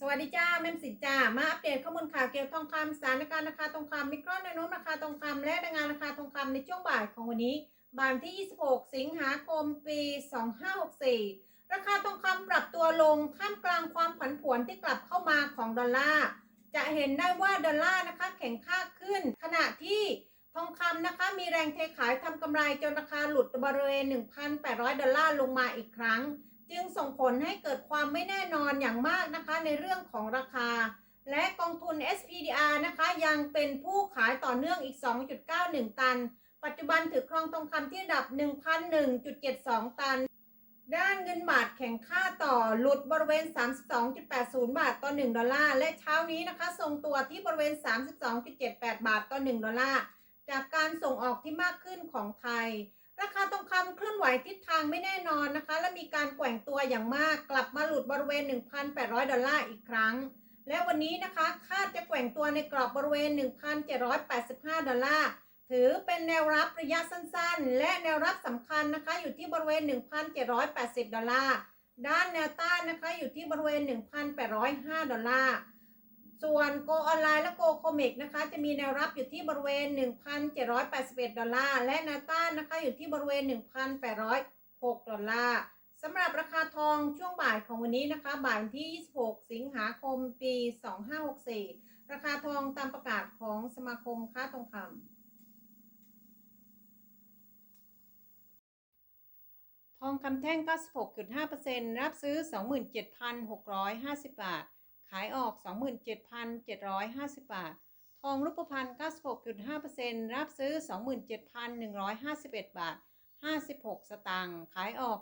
สวัสดีจ้าแม่มสิจ้ามาอัปเดตข้อมูลข่าวเกี่ยวกับทองคำสถานการณ์ราคาทองคำมิครอนแนวโน้มราคาทองคำและรายงานราคาทองคำในช่วงบ่ายของวันนี้บ่ายที่ 26 สิงหาคม ปี 2564 ราคาทองคำปรับตัวลงท่ามกลางความผันผวนที่กลับเข้ามาของดอลลาร์จะเห็นได้ว่าดอลลาร์นะคะแข็งค่าขึ้น ขณะที่ทองคำนะคะมีแรงเทขายทำกำไรจนราคาหลุดบริเวณ 1,800 ดอลลาร์ลงมาอีกครั้ง จึงส่งผลให้เกิดความไม่แน่นอนอย่างมากนะคะในเรื่องของราคา และกองทุน SPDR นะคะยังเป็นผู้ขายต่อเนื่องอีก 2.91 ตัน ปัจจุบันถือครองทองคำที่ระดับ 1,001.72 ตัน ด้านเงินบาทแข่งค่าต่อหลุดบริเวณ 32.80 บาทต่อ 1 ดอลลาร์ และเช้านี้นะคะทรงตัวที่บริเวณ 32.78 บาทต่อ 1 ดอลลาร์ จากการส่งออกที่มากขึ้นของไทย ราคาทองคำเคลื่ ทิศทางไม่แน่นอนนะคะ และมีการแกว่งตัวอย่างมากกลับมาหลุดบริเวณ 1,800 ดอลลาร์อีกครั้ง และวันนี้นะคะคาดจะแกว่งตัวในกรอบบริเวณ 1,785 ดอลลาร์ถือเป็นแนวรับระยะสั้นๆ และแนวรับสำคัญนะคะ อยู่ที่บริเวณ 1,780 ดอลลาร์ด้านแนวต้านนะคะอยู่ที่บริเวณ 1,805 ดอลลาร์ ส่วนโกออนไลน์และโกโคเมกนะคะจะมีแนวรับอยู่ที่บริเวณ 1,781 ดอลลาร์ และนวต้านนะคะอยู่ที่บริเวณ 1,806 ดอลลาร์สำหรับราคาทองช่วงบ่ายของวันนี้นะคะ บ่ายที่ 26 สิงหาคม ปี 2564 ราคาทองตามประกาศของสมาคมค้าทองคำทองคำแท่ง 96.5%รับซื้อ 27,650 บาท ขายออก 27,750 บาท ทองรูปพรรณ96.5%รับซื้อ 27,151 บาท 56 สตางค์ขายออก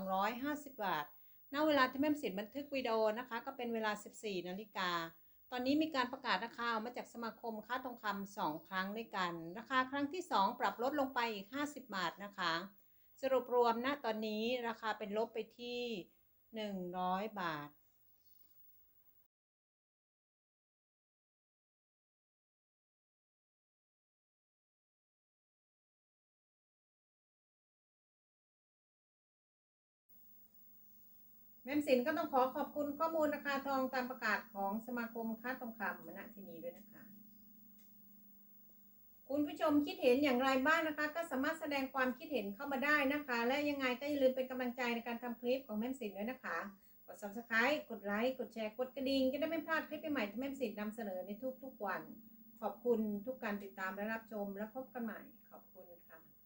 28,250 บาทณเวลาที่แม่สินบันทึกวิดีโอนะคะ ก็เป็นเวลา 14 นาฬิกา ตอนนี้มีการประกาศราคาออกมาจากสมาคมค้าทองคำ2ครั้งด้วยกัน ราคาครั้งที่ 2 ปรับลดลงไปอีก 50 บาทนะคะ สรุปรวมณตอนนี้ราคาเป็นลบไปที่ 100 บาท ม่มสินก็ต้องขอขอบคุณข้อมูลราคาทองตามประกาศของสมาคมค้าทองคำมณที่นี้ด้วยนะคะ คุณผู้ชมคิดเห็นอย่างไรบ้างนะคะ ก็สามารถแสดงความคิดเห็นเข้ามาได้นะคะ และยังไงก็อย่าลืมเป็นกำลังใจในการทำคลิปของแม่สินด้วยนะคะกด subscribe กดไลค์ กดแชร์ กดกระดิ่งจะได้ไม่พลาดคลิปใหม่ๆที่แม่สินนำเสนอในทุกๆวัน ขอบคุณทุกการติดตามและรับชม และพบกันใหม่ ขอบคุณค่ะ